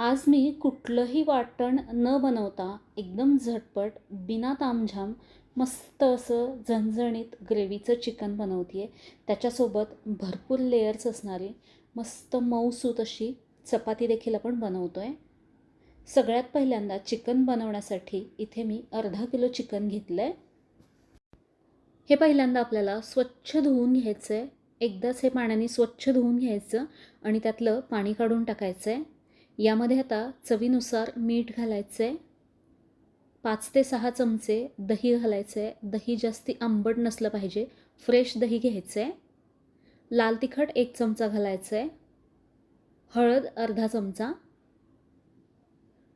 आज मी कुठलंही वाटण न बनवता एकदम झटपट बिना तामझाम मस्त असं झणझणीत ग्रेव्हीचं चिकन बनवते आहे त्याच्यासोबत भरपूर लेयर्स असणारी मस्त मऊसूत अशी चपाती देखील आपण बनवतो आहे सगळ्यात पहिल्यांदा चिकन बनवण्यासाठी इथे मी अर्धा किलो चिकन घेतलं आहे हे पहिल्यांदा आपल्याला स्वच्छ धुवून घ्यायचं आहे एकदाच हे पाण्याने स्वच्छ धुवून घ्यायचं आणि त्यातलं पाणी काढून टाकायचं आहे यामध्ये आता चवीनुसार मीठ घालायचं आहे पाच ते सहा चमचे दही घालायचं आहे दही जास्ती आंबट नसलं पाहिजे फ्रेश दही घ्यायचं आहे लाल तिखट एक चमचा घालायचं आहे हळद अर्धा चमचा.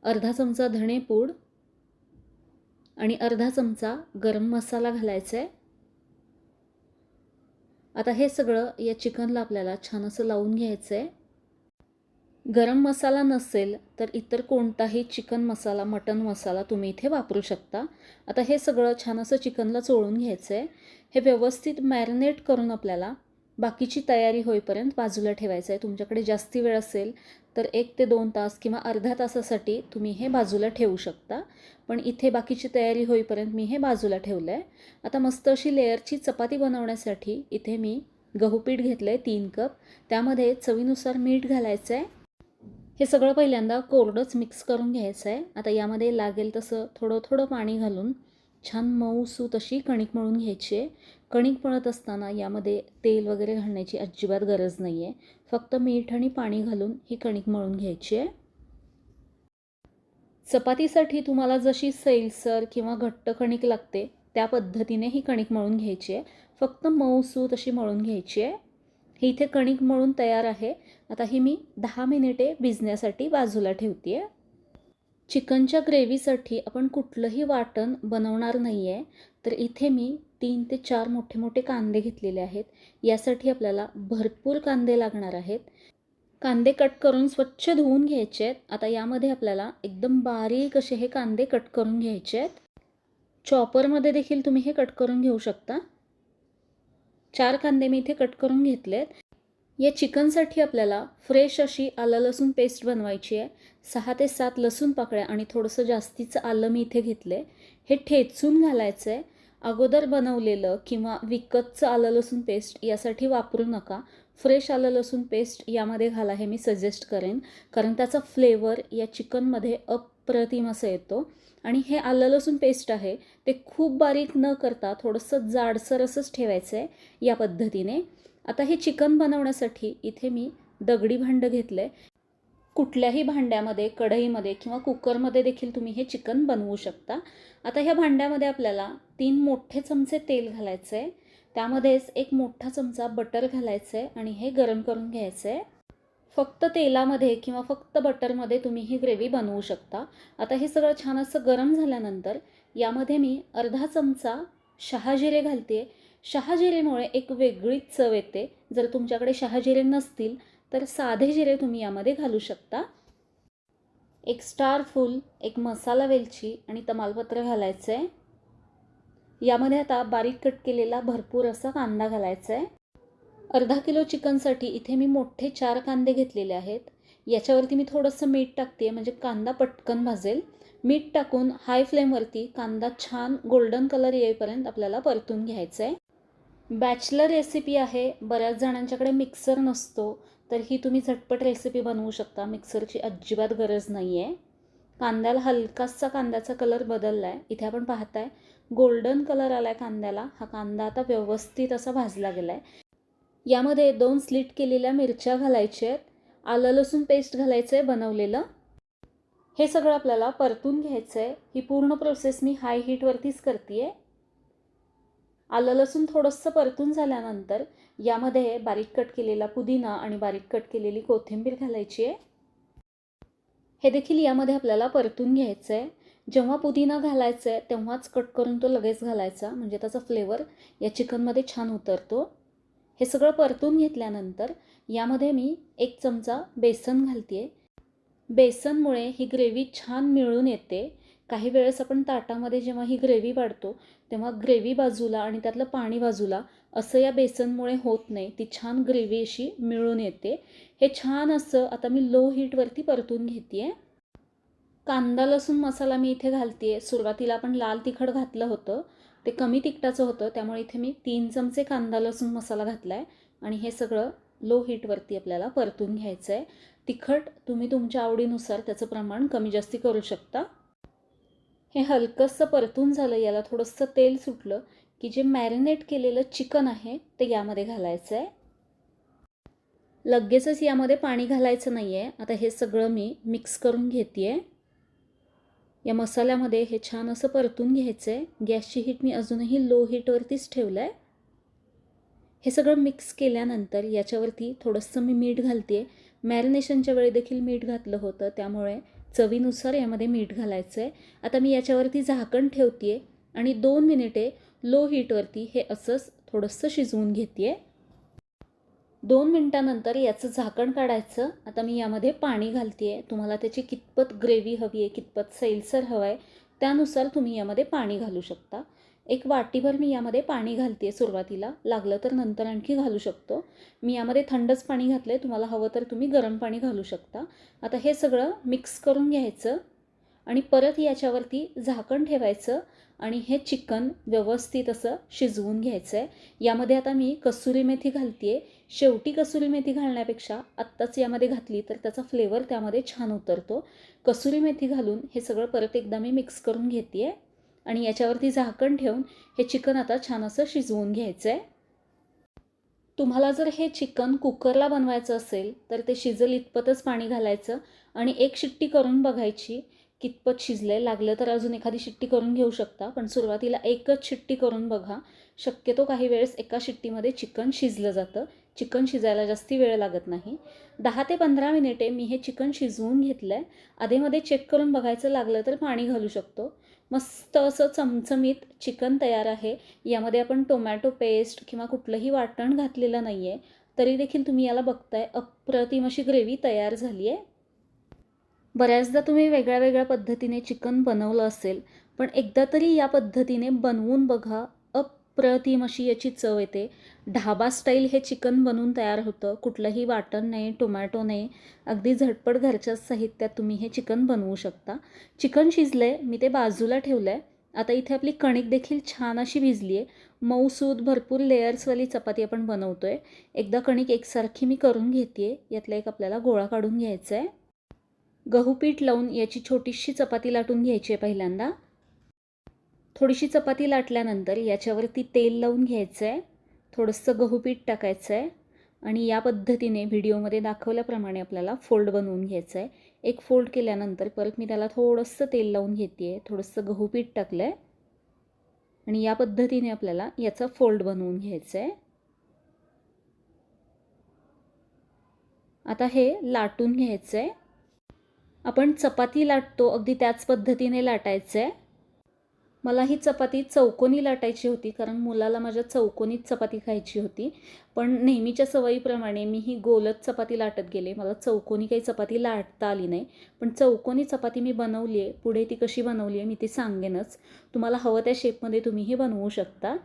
अर्धा चमचा धणेपूड आणि अर्धा चमचा गरम मसाला घालायचा आहे आता हे सगळं या चिकनला आपल्याला छान असं लावून घ्यायचं आहे गरम मसाला नसेल तर इतर कोणताही चिकन मसाला मटन मसाला तुम्ही इथे वापरू शकता. आता हे सगळं छान असं चिकनला चोळून घ्यायचं आहे हे व्यवस्थित मॅरिनेट करून आपल्याला बाकीची तयारी होईपर्यंत बाजूला ठेवायचं आहे तुमच्याकडे जास्ती वेळ असेल तर एक ते दोन तास किंवा अर्ध्या तासासाठी तुम्ही हे बाजूला ठेवू शकता. पण इथे बाकीची तयारी होईपर्यंत मी हे बाजूला ठेवलं आहे आता मस्त अशी लेअरची चपाती बनवण्यासाठी इथे मी गहूपीठ घेतलं आहे तीन कप. त्यामध्ये चवीनुसार मीठ घालायचं आहे हे सगळं पहिल्यांदा कोरडंच मिक्स करून घ्यायचं आहे आता यामध्ये लागेल तसं थोडं थोडं पाणी घालून छान मऊसूत अशी कणिक मळून घ्यायची आहे. कणिक मळत असताना यामध्ये तेल वगैरे घालण्याची अजिबात गरज नाही आहे फक्त मीठ आणि पाणी घालून ही कणिक मळून घ्यायची आहे. चपातीसाठी तुम्हाला जशी सैलसर किंवा घट्ट कणिक लागते त्या पद्धतीने ही कणिक मळून घ्यायची आहे. फक्त मऊसूत अशी मळून घ्यायची आहे. हे इथे कणिक मळून तयार आहे. आता ही मी दहा मिनिटे भिजण्यासाठी बाजूला ठेवते आहे चिकनच्या ग्रेव्हीसाठी आपण कुठलंही वाटण बनवणार नाही आहे तर इथे मी तीन ते चार मोठे मोठे कांदे घेतलेले आहेत. यासाठी आपल्याला भरपूर कांदे लागणार आहेत. कांदे कट करून स्वच्छ धुवून घ्यायचे आहेत. आता यामध्ये आपल्याला एकदम बारीक असे हे कांदे कट करून घ्यायचे आहेत. चॉपरमध्ये देखील तुम्ही हे कट करून घेऊ शकता. चार कांदे मी इथे कट करून घेतलेत. या चिकनसाठी आपल्याला फ्रेश अशी आलं लसूण पेस्ट बनवायची आहे. सहा ते सात लसूण पाकळ्या आणि थोडंसं जास्तीचं आलं मी इथे घेतलं आहे हे ठेचून घालायचं आहे. अगोदर बनवलेलं किंवा विकतचं आलं लसूण पेस्ट यासाठी वापरू नका. फ्रेश आलं लसूण पेस्ट यामध्ये घाला हे मी सजेस्ट करेन. कारण त्याचा फ्लेवर या चिकनमध्ये अप प्रतिम असं येतो. आणि हे आलं लसूण पेस्ट आहे. ते खूप बारीक न करता थोडंसं जाडसर असंच ठेवायचं आहे या पद्धतीने. आता हे चिकन बनवण्यासाठी इथे मी दगडी भांडं घेतलं आहे कुठल्याही भांड्यामध्ये कढईमध्ये किंवा कुकरमध्ये देखील तुम्ही हे चिकन बनवू शकता. आता ह्या भांड्यामध्ये आपल्याला तीन मोठे चमचे तेल घालायचं आहे त्यामध्येच एक मोठा चमचा बटर घालायचं आहे आणि हे गरम करून घ्यायचं आहे फक्त तेलामध्ये किंवा फक्त बटरमध्ये तुम्ही ही ग्रेव्ही बनवू शकता. आता हे सगळं छान असं गरम झाल्यानंतर यामध्ये मी अर्धा चमचा शहाजिरे घालते शहाजिरेमुळे एक वेगळीच चव येते. जर तुमच्याकडे शहाजिरे नसतील तर साधे जिरे तुम्ही यामध्ये घालू शकता. एक स्टार फूल एक मसाला वेलची आणि तमालपत्र घालायचं आहे यामध्ये आता बारीक कट केलेला भरपूर असा कांदा घालायचा आहे अर्धा किलो चिकनसाठी इथे मी मोठे चार कांदे घेतलेले आहेत. याच्यावरती मी थोडंसं मीठ टाकते म्हणजे कांदा पटकन भाजेल. मीठ टाकून हाय फ्लेमवरती कांदा छान गोल्डन कलर येईपर्यंत आपल्याला परतून घ्यायचं आहे बॅचलर रेसिपी आहे बऱ्याच जणांच्याकडे मिक्सर नसतो तर ही तुम्ही झटपट रेसिपी बनवू शकता. मिक्सरची अजिबात गरज नाही आहे कांद्याला हलकासा कांद्याचा कलर बदलला आहे इथे आपण पाहताय गोल्डन कलर आला आहे कांद्याला. हा कांदा आता व्यवस्थित असा भाजला गेला आहे यामध्ये दोन स्लिट केलेल्या मिरच्या घालायच्या आहेत आलं लसूण पेस्ट घालायचं आहे बनवलेलं. हे सगळं आपल्याला परतून घ्यायचं आहे ही पूर्ण प्रोसेस मी हाय हीटवरतीच करते आहे आलं लसूण थोडंसं परतून झाल्यानंतर यामध्ये बारीक कट केलेला पुदिना आणि बारीक कट केलेली कोथिंबीर घालायची आहे हे देखील यामध्ये आपल्याला परतून घ्यायचं आहे जेव्हा पुदिना घालायचं आहे तेव्हाच कट करून तो लगेच घालायचा. म्हणजे त्याचा फ्लेवर या चिकनमध्ये छान उतरतो. हे सगळं परतून घेतल्यानंतर यामध्ये मी एक चमचा बेसन घालते बेसनमुळे ही ग्रेव्ही छान मिळून येते. काही वेळेस आपण ताटामध्ये जेव्हा ही ग्रेव्ही वाढतो तेव्हा ग्रेव्ही बाजूला आणि त्यातलं पाणी बाजूला असं या बेसनमुळे होत नाही. ती छान ग्रेव्ही अशी मिळून येते. हे छान असं आता मी लो हीटवरती परतून घेते आहे कांदा लसूण मसाला मी इथे घालते आहे सुरुवातीला आपण लाल तिखट घातलं होतं. ते कमी तिखटाचं होतं त्यामुळे इथे मी तीन चमचे कांदा लसूण मसाला घातला आहे आणि हे सगळं लो हीटवरती आपल्याला परतून घ्यायचं आहे तिखट तुम्ही तुमच्या आवडीनुसार त्याचं प्रमाण कमी जास्ती करू शकता. हे हलकंसं परतून झालं याला थोडंसं तेल सुटलं की जे मॅरिनेट केलेलं चिकन आहे ते यामध्ये घालायचं आहे लगेचच यामध्ये पाणी घालायचं नाही आहे आता हे सगळं मी मिक्स करून घेते आहे या मसाल्यामध्ये हे छान असं परतून घ्यायचं आहे. गॅसची हीट मी अजूनही लो हीटवरतीच ठेवलं आहे हे सगळं मिक्स केल्यानंतर याच्यावरती थोडंसं मी मीठ घालते मॅरिनेशनच्या वेळी देखील मीठ घातलं होतं त्यामुळे चवीनुसार यामध्ये मीठ घालायचं आहे आता मी याच्यावरती झाकण ठेवते आहे आणि दोन मिनिटे लो हीटवरती हे असंच थोडंसं शिजवून घेते आहे दोन मिनटानंतर याचं झाकण काढायचं. आता मी यामध्ये पाणी घालते आहे तुम्हाला त्याची कितपत ग्रेव्ही हवी आहे कितपत सैलसर हवं आहे त्यानुसार तुम्ही यामध्ये पाणी घालू शकता. एक वाटीभर मी यामध्ये पाणी घालते सुरुवातीला. लागलं तर नंतर आणखी घालू शकतो. मी यामध्ये थंडच पाणी घातलं आहे तुम्हाला हवं तर तुम्ही गरम पाणी घालू शकता. आता हे सगळं मिक्स करून घ्यायचं. आणि परत याच्यावरती झाकण ठेवायचं आणि हे चिकन व्यवस्थित असं शिजवून घ्यायचं आहे यामध्ये आता मी कसुरी मेथी घालते आहे शेवटी कसुरी मेथी घालण्यापेक्षा आत्ताच यामध्ये घातली तर त्याचा फ्लेवर त्यामध्ये छान उतरतो. कसुरी मेथी घालून हे सगळं परत एकदा मी मिक्स करून घेते आहे आणि याच्यावरती झाकण ठेवून हे चिकन आता छान असं शिजवून घ्यायचं आहे तुम्हाला जर हे चिकन कुकरला बनवायचं असेल तर ते शिजल इतपतच पाणी घालायचं. आणि एक शिट्टी करून बघायची. कितपत शिजले लागलं तर अजून एखादी शिट्टी करून घेऊ शकता. पण सुरुवातीला एकच शिट्टी करून बघा. शक्यतो काही वेळेस एका शिट्टीमध्ये चिकन शिजलं जातं. चिकन शिजायला जास्ती वेळ लागत नाही. दहा ते पंधरा मिनिटे मी हे चिकन शिजवून घेतलं आहे आधीमध्ये चेक करून बघायचं लागलं तर पाणी घालू शकतो. मस्त असं चमचमीत चिकन तयार आहे. यामध्ये आपण टोमॅटो पेस्ट किंवा कुठलंही वाटण घातलेलं नाही आहे तरी देखील तुम्ही याला बघताय अप्रतिम अशी ग्रेव्ही तयार झाली आहे बऱ्याचदा तुम्ही वेगळ्या वेगळ्या पद्धतीने चिकन बनवलं असेल पण एकदा तरी या पद्धतीने बनवून बघा. अप्रतिम अशी याची चव येते. ढाबा स्टाईल हे चिकन बनवून तयार होतं. कुठलंही वाटण नाही टोमॅटो नाही. अगदी झटपट घरच्याच साहित्यात तुम्ही हे चिकन बनवू शकता. चिकन शिजलं मी ते बाजूला ठेवलं आहे आता इथे आपली कणिक देखील छान अशी भिजली आहे मऊसूद भरपूर लेयर्सवाली चपाती आपण बनवतो आहे एकदा कणिक एकसारखी मी करून घेते आहे यातला एक आपल्याला गोळा काढून घ्यायचा आहे गहू पीठ लावून याची छोटीशी चपाती लाटून घ्यायची आहे पहिल्यांदा. थोडीशी चपाती लाटल्यानंतर याच्यावरती तेल लावून घ्यायचं आहे थोडंसं गहू पीठ टाकायचं आहे आणि या पद्धतीने व्हिडिओमध्ये दाखवल्याप्रमाणे आपल्याला फोल्ड बनवून घ्यायचं आहे एक फोल्ड केल्यानंतर परत मी त्याला थोडंसं तेल लावून घेते आहे थोडंसं गहू पीठ टाकलं आहे आणि या पद्धतीने आपल्याला याचा फोल्ड बनवून घ्यायचं आहे आता हे लाटून घ्यायचं आहे आपण चपाती लाटतो अगदी त्याच पद्धतीने लाटायचं आहे मला ही चपाती चौकोनी लाटायची होती कारण मुलाला माझ्या चौकोनीत चपाती खायची होती. पण नेहमीच्या सवयीप्रमाणे मी ही गोलच चपाती लाटत गेले. मला चौकोनी काही चपाती लाटता आली नाही पण चौकोनी चपाती मी बनवली आहे. पुढे ती कशी बनवली आहे मी ती सांगेनच. तुम्हाला हवं त्या शेपमध्ये तुम्हीही बनवू शकता.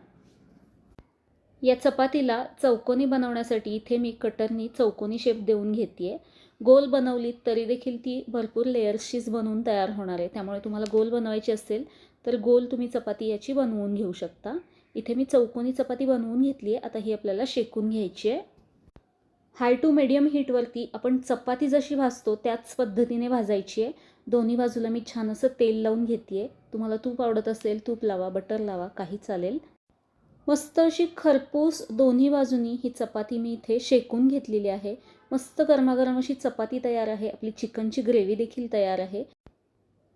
या चपातीला चौकोनी बनवण्यासाठी इथे मी कटरनी चौकोनी शेप देऊन घेते आहे गोल बनवलीत तरी देखील ती भरपूर लेयर्सचीच बनवून तयार होणार आहे. त्यामुळे तुम्हाला गोल बनवायची असेल तर गोल तुम्ही चपाती याची बनवून घेऊ शकता. इथे मी चौकोनी चपाती बनवून घेतली आहे. आता ही आपल्याला शेकून घ्यायची आहे. हाय टू मिडियम हीटवरती आपण चपाती जशी भाजतो त्याच पद्धतीने भाजायची आहे. दोन्ही बाजूला मी छान असं तेल लावून घेते आहे तुम्हाला तूप आवडत असेल तूप लावा बटर लावा काही चालेल. मस्त अशी खरपूस दोन्ही बाजूनी ही चपाती मी इथे शेकून घेतलेली आहे. मस्त गरमागरम अशी चपाती तयार आहे. आपली चिकनची ग्रेव्ही देखील तयार आहे.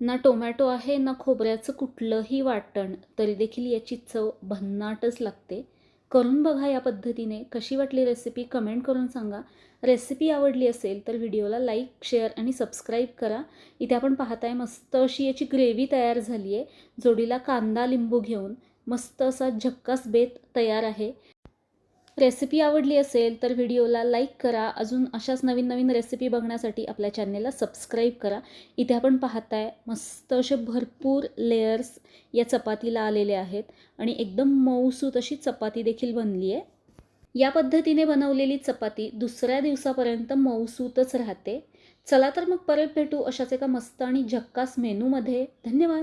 ना टोमॅटो आहे ना खोबऱ्याचं कुठलंही वाटण तरी देखील याची चव भन्नाटच लागते. करून बघा या पद्धतीने कशी वाटली रेसिपी कमेंट करून सांगा. रेसिपी आवडली असेल तर व्हिडिओला लाईक शेअर आणि सबस्क्राईब करा. इथे आपण पाहताय मस्त अशी याची ग्रेव्ही तयार झाली आहे जोडीला कांदा लिंबू घेऊन मस्त असा झक्कास बेत तयार आहे. रेसिपी आवडली असेल तर व्हिडिओला लाईक करा. अजून अशाच नवीन नवीन रेसिपी बघण्यासाठी आपल्या चॅनेलला सबस्क्राईब करा. इथे आपण पाहताय मस्त असे भरपूर लेयर्स या चपातीला आलेले आहेत आणि एकदम मऊसूत अशी चपाती देखील बनली आहे. या पद्धतीने बनवलेली चपाती दुसऱ्या दिवसापर्यंत मऊसूतच राहते. चला तर मग परत भेटू अशाच एका मस्त आणि झक्कास मेनूमध्ये. धन्यवाद!